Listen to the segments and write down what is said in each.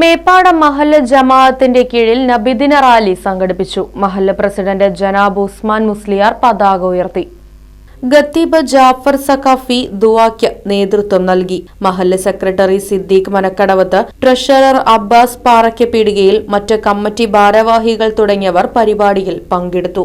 മേപ്പാടം മഹല്ല ജമാഅത്തിന്റെ കീഴിൽ നബിദിന റാലി സംഘടിപ്പിച്ചു. മഹല്ല പ്രസിഡന്റ് ജനാബ് ഉസ്മാൻ മുസ്ലിയാർ പതാക ഉയർത്തി. ഖത്തീബ് ജാഫർ സഖാഫി ദുവാക്യ നേതൃത്വം നൽകി. മഹല്ല സെക്രട്ടറി സിദ്ദീഖ് മനക്കടവത്ത് ട്രഷറർ അബ്ബാസ് പാറയ്ക്കപ്പീടികയിൽ മറ്റ് കമ്മിറ്റി ഭാരവാഹികൾ തുടങ്ങിയവർ പരിപാടിയിൽ പങ്കെടുത്തു.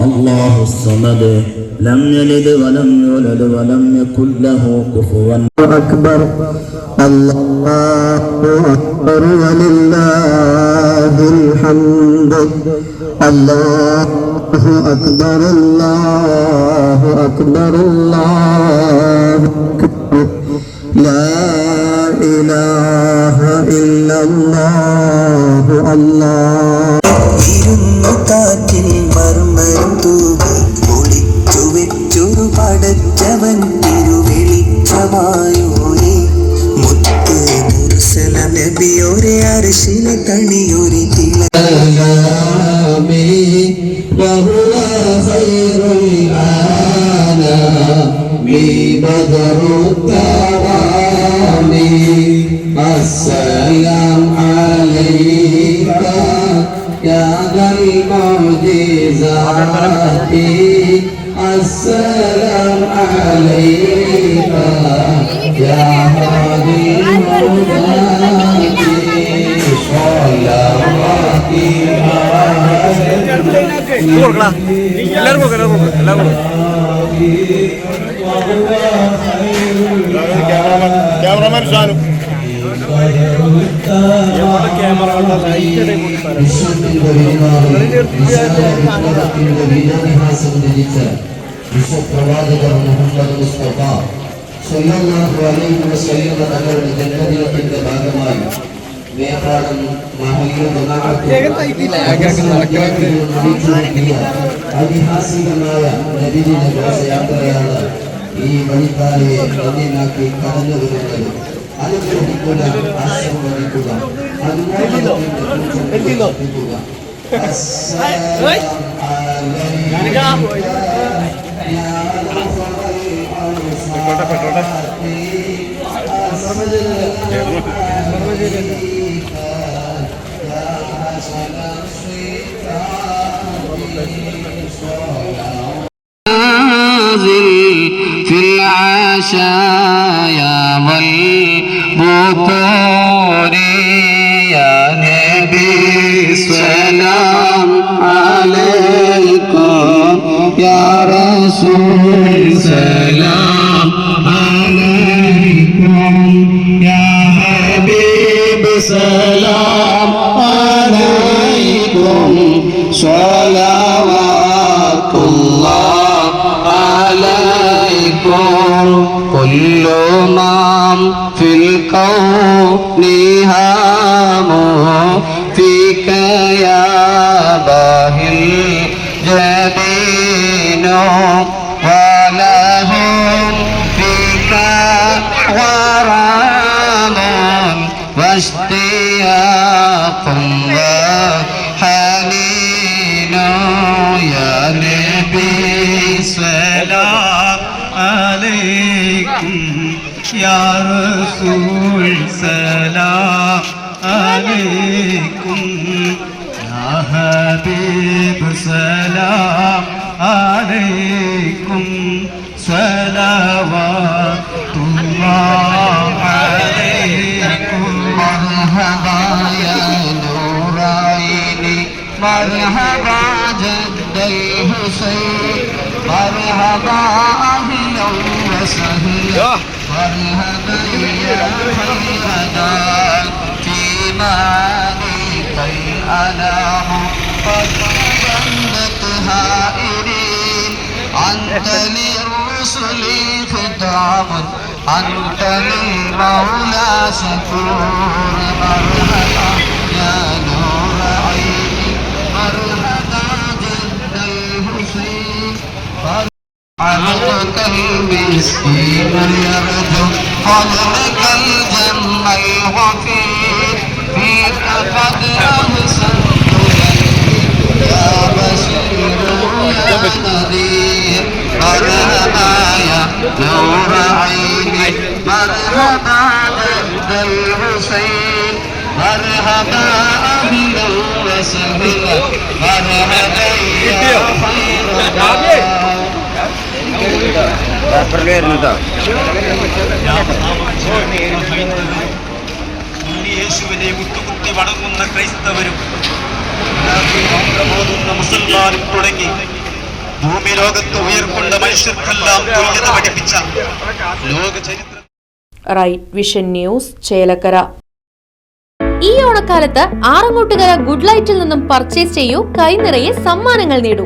الله الصمد لم يلد ولم يولد ولم يكن له كفوا أكبر الله أكبر ولله الحمد الله أكبر الله أكبر الله أكبر لا إله إلا الله الله പടച്ചവൻ തിരുവെളിച്ചമായോരെ മുത്ത് മുർസല നബിയോരെ അരശിലെ തണിയൊരു തിള وهو خير الأنام بدر الدوام السلام عليك يا ذا المعجزات السلام عليك يا هادي الهدى صلوات എല്ലാവരും കൊടുക്കാം എല്ലാവരും കൊടുക്കാം എല്ലാവരും കൊടുക്കാം ക്യാമറമാൻ ഷാനു വിശ്വപ്രവാചകർ മുഹമ്മദ് മുസ്തഫ സല്ലല്ലാഹു അലൈഹി വസല്ലം തങ്ങളുടെ ജന്മദിനത്തിന്റെ ഭാഗമായി മേപ്പാടം ഐതിഹാസികമായ നബിദിന ഘോഷയാത്രയാണ് ഈ വഴിക്കാരെ മദീനാക്കി കടന്നു വരുന്നത്. അനുഗ്രഹിക്കുക ആശീർവദിക്കുക അതുപോലെ في العشايا والبكور يا نبي سلام عليكم يا رسول سلام عليكم يا حبيب سلام عليكم صلوات الله عليكم كل من في الكون هام فيك يا باهي نبي سلام عليكم يا رسول سلام عليكم يا حبيب سلام عليكم صلوات الله عليكم مرحبا يا نور عيني مرحبا جد الحسين مرحبا وسهلا مرحبا يا خيرنا في مالكي أنام قد ظنت هائرين أنت للرسل خطاب أنت للمولى شكور مرحبا عبدك المسكين يرجو فضلك الجم الغفير فيك قد أحسنت يا بشير يا نذير مرحبا يا نور عيني مرحبا جد الحسين مرحبا أهلا وسهلا مرحبا يا യേശുവിനെ മുട്ടുകുത്തി വണങ്ങുന്ന ക്രൈസ്തവരും മുസൽമാനും തുടങ്ങി. ഭൂമി ലോകത്ത് ഉയർക്കൊണ്ട മനുഷ്യർക്കെല്ലാം തുല്യത പഠിപ്പിച്ച ലോക ചരിത്ര. Right vision news Chelakkara. ഈ ഓണക്കാലത്ത് ആറങ്ങോട്ടുകര ഗുഡ് ലൈറ്റിൽ നിന്നും പർച്ചേസ് ചെയ്യൂ കൈനിറയെ സമ്മാനങ്ങൾ നേടൂ.